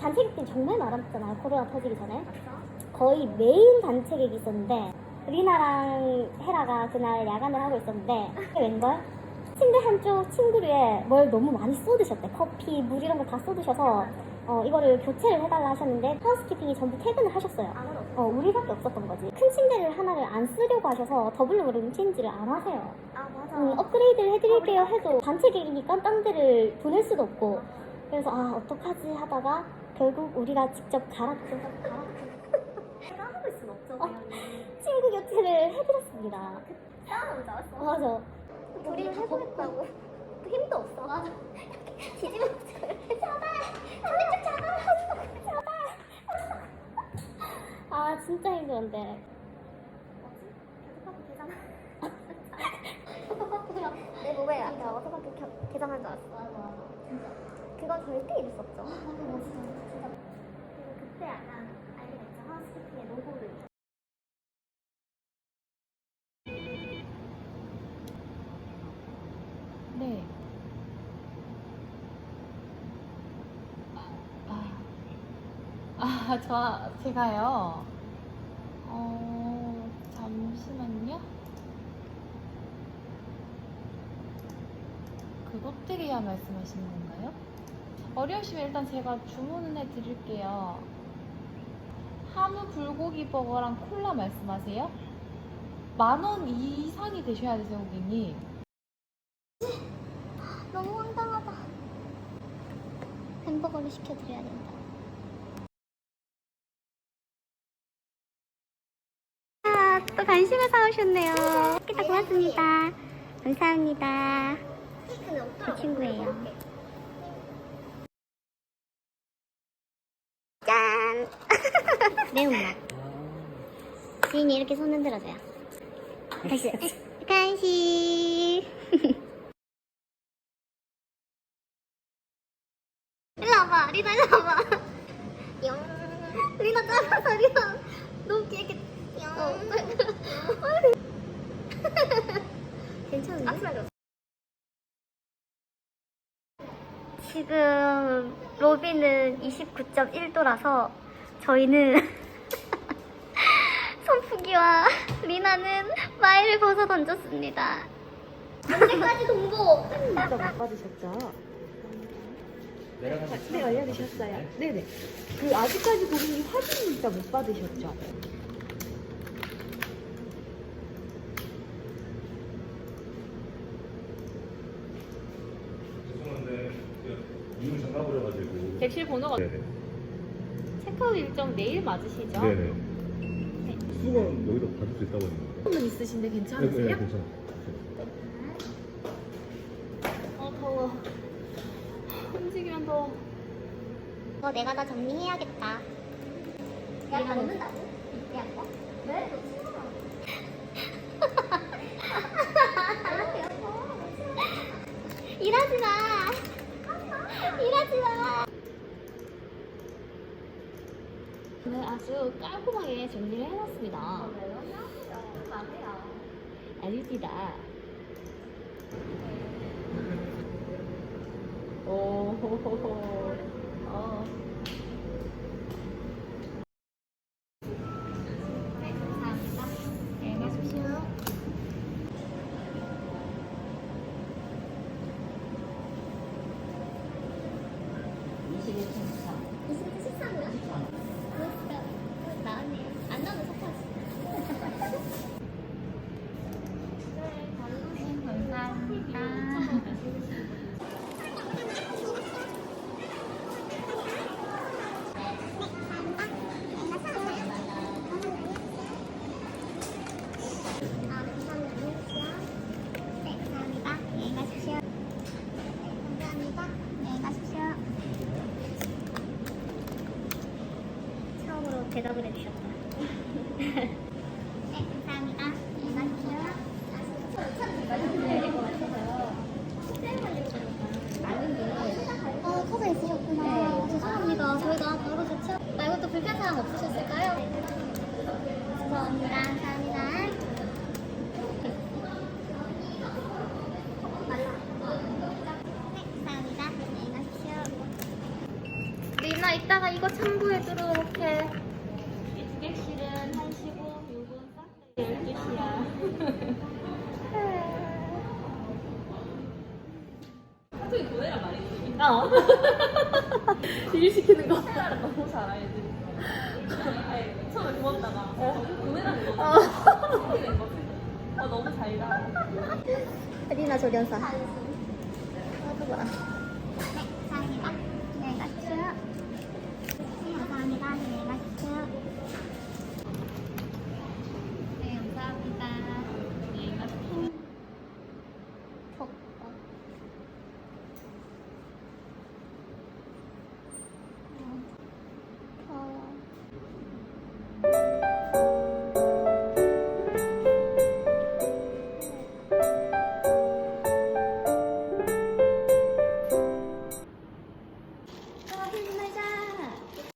단체객들이 정말 많았잖아요. 코로나 터지기 전에. 거의 매일 단체객이 있었는데 리나랑 헤라가 그날 야간을 하고 있었는데 웬걸? 침대 한쪽 침구류에 뭘 너무 많이 쏟으셨대. 커피, 물 이런 걸 다 쏟으셔서 어, 이거를 교체를 해달라 하셨는데 하우스키핑이 전부 퇴근을 하셨어요. 어, 우리밖에 없었던 거지. 큰 침대를 하나를 안 쓰려고 하셔서 더블룸으로 룸체인지를 안 하세요. 아 맞아. 음, 업그레이드를 해드릴게요 해도 단체객이니까 딴 데를 보낼 수도 없고 그래서 아 어떡하지 하다가 결국 우리가 직접 갈았죠. 제가 하고 있으면 없죠. 어. 당연히. 친구 교체를 해드렸습니다. 싸우는 줄 알았어. 맞아. 우리는 해보겠다고. 또 힘도 없어. 맞아. 뒤집어 잡아. 한대쪽 잡아. 잡아. 아 진짜 힘들었는데. 내 몸에 아까 겨- 계산한 줄 알았어. 맞아 맞아. 진짜. 그건 절대 있었죠. 진짜. 그리고 그때 약간 알게 됐죠. 하우스키핑의 노고를. 네. 아, 아, 저, 제가요. 어, 잠시만요. 그 롯데리아 말씀하시는 건가요? 어려우시면 일단 제가 주문은 해 드릴게요. 한우 불고기 버거랑 콜라 말씀하세요? 만 원 이상이 되셔야 되세요, 고객님. 너무 황당하다. 햄버거를 시켜드려야 된다. 아, 또 간식을 사오셨네요. 깨다 고맙습니다. 감사합니다. 제 친구예요. 매운맛. 지인이 이렇게 손 흔들어줘요. 다시. 간식. 일로 와봐, 리나 일로 와봐. 영. 리나 작아서 리나 너무 귀엽게. 영. 괜찮은데? 지금 로비는 29.1도라서 저희는 선풍기와 리나는 마일을 벗어 던졌습니다. 언제까지 동고? 진짜 못 받으셨죠? 네, 알려주셨어요. 네네. 그 아직까지 고객님 확인 문자 못 받으셨죠? 죄송한데 이유 전화 버려가지고 객실 번호가 네 네 체크아웃 일정 내일 맞으시죠? 네네 수건 여기다 받을 수 있다고 했는데 조금 있으신데 네, 괜찮으세요? 네, 괜찮아 어 더워. 움직이면 더워. 이거 내가 다 정리해야겠다. 야, 다 넣는다고? 야, 뭐? 왜? 일하지 마. 일하지 마. 오늘 아주 깔끔하게 정리를 해놨습니다. 아닙니다. 오호호호. 어. 네. 이십일 식사고요? 그랬어요. 나왔네요. 안 나오면 속하지. 아, 네, 감사합니다. 안녕히 가십시오. 네, 감사합니다. 안녕히 가십시오. 처음으로 대답을 해주셨다. 네, 감사합니다. 아, 커져 있으셨구나. 죄송합니다. 저희가 바로 조치 말고 또 불편한 사람 없으셨을까요? 죄송합니다. 감사합니다. 네, 감사합니다. 안녕히 가십시오. 리나 이따가 이거 참고해두도록 해. 사투리 보내란 말이지. 어. 일 시키는 거. 너무 잘 알지. 아니, 처음에 고맙다가 보내라는 거. 거지. 어, 너무 잘 가. 리나 조련사. 아, 그거.